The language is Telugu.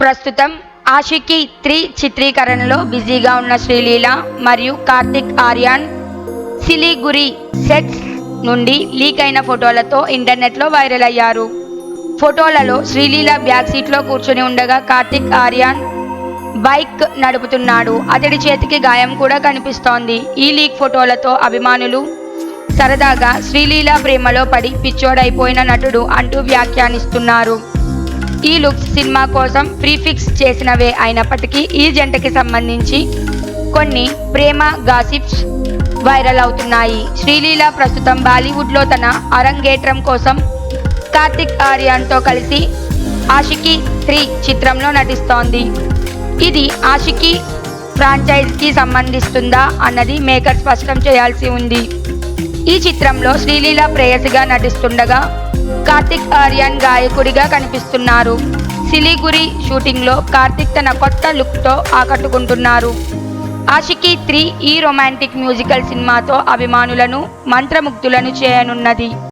ప్రస్తుతం ఆషికి త్రీ చిత్రీకరణలో బిజీగా ఉన్న శ్రీలీల మరియు కార్తిక్ ఆర్యాన్ సిలిగురి సెట్స్ నుండి లీక్ అయిన ఫోటోలతో ఇంటర్నెట్లో వైరల్ అయ్యారు. ఫోటోలలో శ్రీలీల బ్యాక్ సీట్లో కూర్చొని ఉండగా కార్తిక్ ఆర్యాన్ బైక్ నడుపుతున్నాడు. అతడి చేతికి గాయం కూడా కనిపిస్తోంది. ఈ లీక్ ఫోటోలతో అభిమానులు సరదాగా శ్రీలీల ప్రేమలో పడి పిచ్చోడైపోయిన నటుడు అంటూ వ్యాఖ్యానిస్తున్నారు. ఈ లుక్స్ సినిమా కోసం ప్రీఫిక్స్ చేసినవే అయినప్పటికీ ఈ జంటకి సంబంధించి కొన్ని ప్రేమ గాసిప్స్ వైరల్ అవుతున్నాయి. శ్రీలీల ప్రస్తుతం బాలీవుడ్లో తన అరంగేట్రం కోసం కార్తిక్ ఆర్యాన్తో కలిసి ఆషికి త్రీ చిత్రంలో నటిస్తోంది. ఇది ఆషికి ఫ్రాంచైజ్కి సంబంధిస్తుందా అన్నది మేకర్ స్పష్టం చేయాల్సి ఉంది. ఈ చిత్రంలో శ్రీలీల ప్రేయసిగా నటిస్తుండగా కార్తిక్ ఆర్యన్ గాయకుడిగా కనిపిస్తున్నారు. సిలిగురి షూటింగ్లో కార్తిక్ తన కొత్త లుక్తో ఆకట్టుకుంటున్నారు. ఆషికీ త్రీ ఈ రొమాంటిక్ మ్యూజికల్ సినిమాతో అభిమానులను మంత్రముగ్ధులను చేయనున్నది.